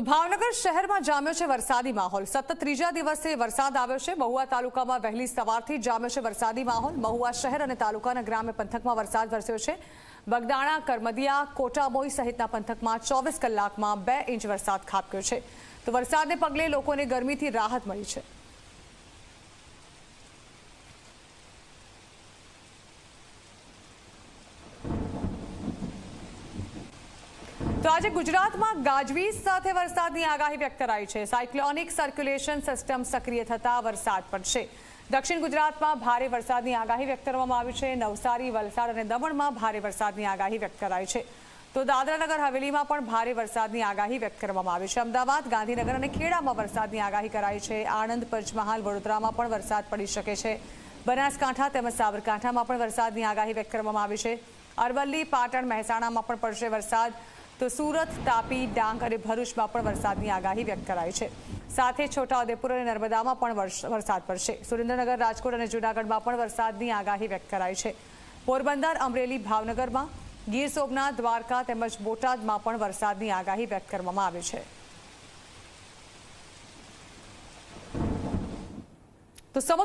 તો ભાવનગર શહેરમાં જામ્યો છે વરસાદી માહોલ. સતત ત્રીજા દિવસે વરસાદ આવ્યો છે. મહુવા તાલુકામાં વહેલી સવારથી જામ્યો છે વરસાદી માહોલ. મહુવા શહેર અને તાલુકાના ગ્રામ્ય પંથકમાં વરસાદ વરસ્યો છે. બગદાણા, કરમદિયા, કોટામોઈ સહિતના પંથકમાં ચોવીસ કલાકમાં બે ઇંચ વરસાદ ખાબક્યો છે. તો વરસાદને પગલે લોકોને ગરમીથી રાહત મળી છે. તો આજે ગુજરાતમાં ગાજવીજ સાથે વરસાદની આગાહી વ્યક્ત કરાઈ છે. સાયક્લોનિક સર્ક્યુલેશન સિસ્ટમ સક્રિય થતા વરસાદ પડશે દક્ષિણ ગુજરાતમાં ભારે વરસાદની આગાહી વ્યક્ત કરવામાં આવી છે. નવસારી, વલસાડ અને દમણમાં ભારે વરસાદની આગાહી વ્યક્ત કરાઈ છે. તો દાદરાનગર, હવેલીમાં પણ ભારે વરસાદની આગાહી વ્યક્ત કરવામાં આવી છે. અમદાવાદ, ગાંધીનગર અને ખેડામાં વરસાદની આગાહી કરાઈ છે. આણંદ, પંચમહાલ, વડોદરામાં પણ વરસાદ પડી શકે છે. બનાસકાંઠા તેમજ સાબરકાંઠામાં પણ વરસાદની આગાહી વ્યક્ત કરવામાં આવી છે. અરવલ્લી, પાટણ, મહેસાણામાં પણ પડશે વરસાદ. તો સુરત, તાપી, ડાંગ અને ભરૂચમાં પણ વરસાદની આગાહી વ્યક્ત કરાઈ છે. સાથે છોટાઉદેપુર અને નર્મદામાં પણ વરસાદ પડશે. સુરેન્દ્રનગર, રાજકોટ અને જૂનાગઢમાં પણ વરસાદની આગાહી વ્યક્ત કરાઈ છે. પોરબંદર, અમરેલી, ભાવનગરમાં ગીર સોમનાથ, દ્વારકા તેમજ બોટાદમાં પણ વરસાદની આગાહી વ્યક્ત કરવામાં આવી છે. તો સમગ્ર